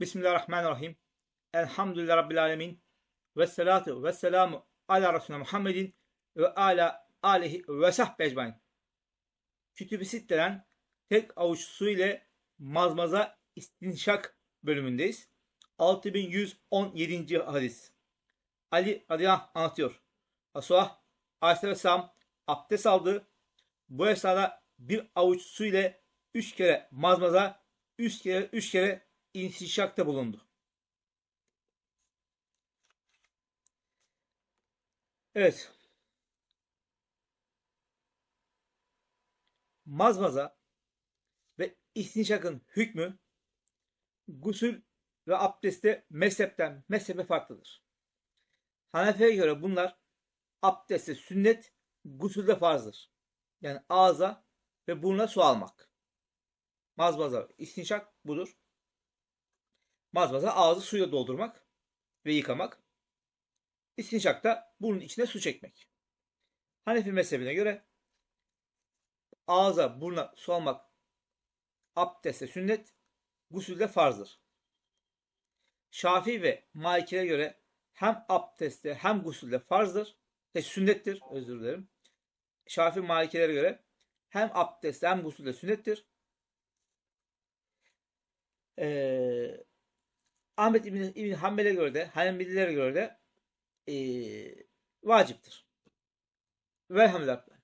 Bismillahirrahmanirrahim. Elhamdülillah Rabbil Alemin. Ve salatu ve selamu ala Resulüne Muhammedin ve ala alihi ve sahbe ecmain. Kütüb-i Sitte'den tek avuç su ile mazmaza istinşak bölümündeyiz. 6117. hadis. Ali radıyallahu anlatıyor. Resulullah aleyhisselam abdest aldı. Bu esnada bir avuç su ile üç kere mazmaza, üç kere üç kere inşişakta bulundu. Evet. Mazmaza ve istinşakın hükmü gusül ve abdestte mezhepten mezhebe farklıdır. Hanefi'ye göre bunlar abdestte sünnet, gusülde farzdır. Yani ağza ve burnuna su almak. Mazmaza, istinşak budur. Mazmaza ağzı suyla doldurmak ve yıkamak. İstinşak da burnun içine su çekmek. Hanefi mezhebine göre ağza, buruna su almak abdestte sünnet, gusülde farzdır. Şafii ve Malikilere göre hem abdestte hem gusülde farzdır. E, sünnettir, özür dilerim. Şafii Malikilere göre hem abdestte hem gusülde sünnettir. Ee, Ahmet İbn, İbn Hanbel'e göre de, Hanbelilere göre de ee, vaciptir. Velhamdülillah.